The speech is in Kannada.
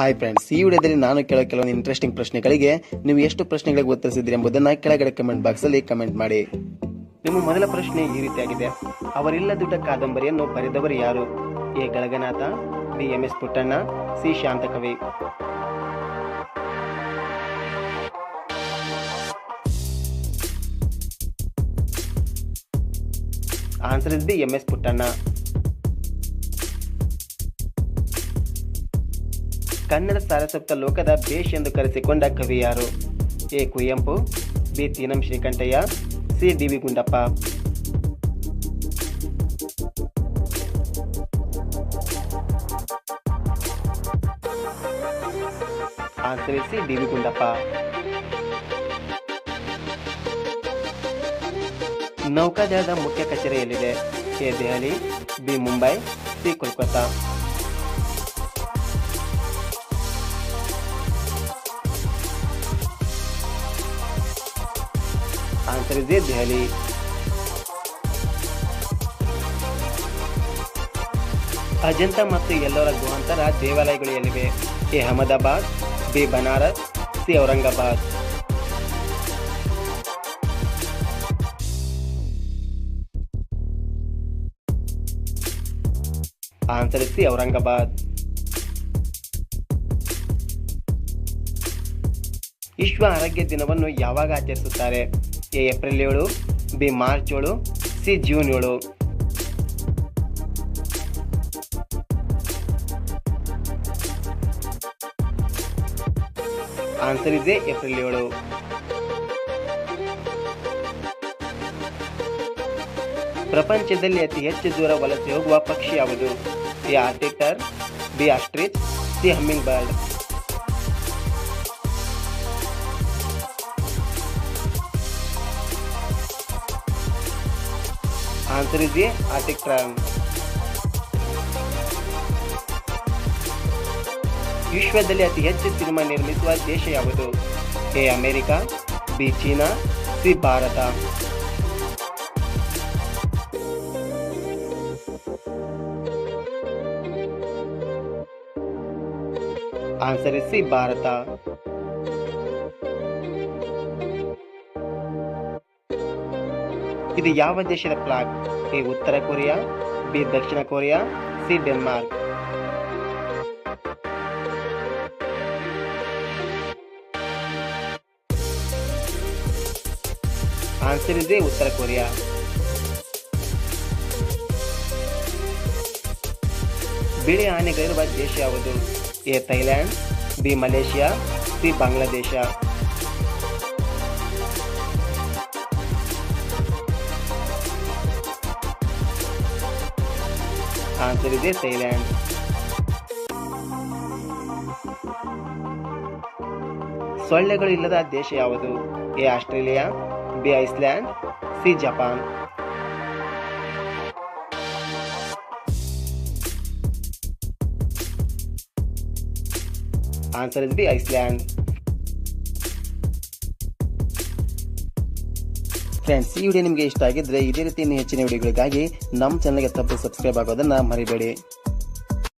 ಹಾಯ್ ಫ್ರೆಂಡ್ಸ್ ಈ ವಿಡಿಯೋದಲ್ಲಿ ನಾನು ಕೇಳೋ ಕೆಲವೊಂದು ಇಂಟ್ರೆಸ್ಟಿಂಗ್ ಪ್ರಶ್ನೆಗಳಿಗೆ ನೀವು ಎಷ್ಟು ಪ್ರಶ್ನೆಗಳಿಗೆ ಉತ್ತರಿಸಿದ್ರಿ ಎಂಬುದನ್ನು ಕೆಳಗಡೆ ಕಮೆಂಟ್ ಬಾಕ್ಸ್ ಅಲ್ಲಿ ಕಮೆಂಟ್ ಮಾಡಿ. ನಿಮ್ಮ ಮೊದಲ ಪ್ರಶ್ನೆ ಈ ರೀತಿಯಾಗಿದೆ. ಅವರಿಲ್ಲ ದುಡ್ಡ ಕಾದಂಬರಿಯನ್ನು ಬರೆದವರು ಯಾರು? A. Galaganatha, B. M. S. Puttanna, C. Shantakavi. Answer is B M S Puttanna. Kannada ಸಾರಸಪ್ತ ಲೋಕದ ಬೇಷ್ ಎಂದು ಕರೆಸಿಕೊಂಡ ಕವಿ ಯಾರು A Kuvempu, B Teenam Srikantaiah, C D V Gundappa. Answer is C D V Gundappa. ನೌಕಾದಳದ ಮುಖ್ಯ ಕಚೇರಿ ಎಲ್ಲಿದೆ A Delhi, B Mumbai, C Kolkata. A Delhi. Ajanta ಮತ್ತು ಎಲ್ಲರ ಗುಹಾಂತರ ದೇವಾಲಯಗಳು ಎಲ್ಲಿವೆ? A Ahmedabad, B Banaras, C Aurangabad. Answer C Aurangabad. ವಿಶ್ವ ಆರೋಗ್ಯ ದಿನವನ್ನು ಯಾವಾಗ ಆಚರಿಸುತ್ತಾರೆ? ಎ ಏಪ್ರಿಲ್ ಏಳು, ಬಿ ಮಾರ್ಚ್ ಏಳು, ಸಿ ಜೂನ್ ಏಳು. ಆನ್ಸರ್ ಇದೆ ಏಪ್ರಿಲ್ ಏಳು. ಪ್ರಪಂಚದಲ್ಲಿ ಅತಿ ಹೆಚ್ಚು ದೂರ ವಲಸೆ ಹೋಗುವ ಪಕ್ಷಿ ಯಾವುದು? A ಆರ್ಟಿಟರ್ B ostrich, C humming bird answer ಇದೆ ಆರ್ಟಿಕ್ ಟ್ರಾಮ್ ವಿಶ್ವದಲ್ಲಿ ಅತಿ ಹೆಚ್ಚು ಸಿನಿಮಾ ನಿರ್ಮಿಸುವ ದೇಶ ಯಾವುದು A America B China C Bharat answer is C Bharat ಇದು ಯಾವ ದೇಶದ ಫ್ಲಾಗ್ ಎ, ಉತ್ತರ ಕೊರಿಯಾ, ಬಿ, ದಕ್ಷಿಣ ಕೊರಿಯಾ, ಸಿ, ಡೆನ್ಮಾರ್ಕ್. ಆನ್ಸರ್ ಇದೆ ಉತ್ತರ ಕೊರಿಯಾ. ಬಿಳಿ ಆನೆಗಳಿರುವ ದೇಶ ಯಾವುದು? A, Thailand, B, Malaysia, C, Bangladesh. Answer ಇದೆ ಥೈಲ್ಯಾಂಡ್. ಸೊಳ್ಳೆಗಳು ಇಲ್ಲದ ದೇಶ ಯಾವುದು? A, Australia, B, Iceland, C, Japan. Answer is B, Iceland. Friends ಈ ವಿಡಿಯೋ ನಿಮಗೆ ಇಷ್ಟ ಆಗಿದ್ರೆ ಇದೇ ರೀತಿ ಹೆಚ್ಚಿನ ವಿಡಿಯೋಗಳಿಗಾಗಿ ನಮ್ಮ ಚಾನಲ್ಗೆ ತಪ್ಪು ಸಬ್ಸ್ಕ್ರೈಬ್ ಆಗೋದನ್ನ ಮರಿಬೇಡಿ.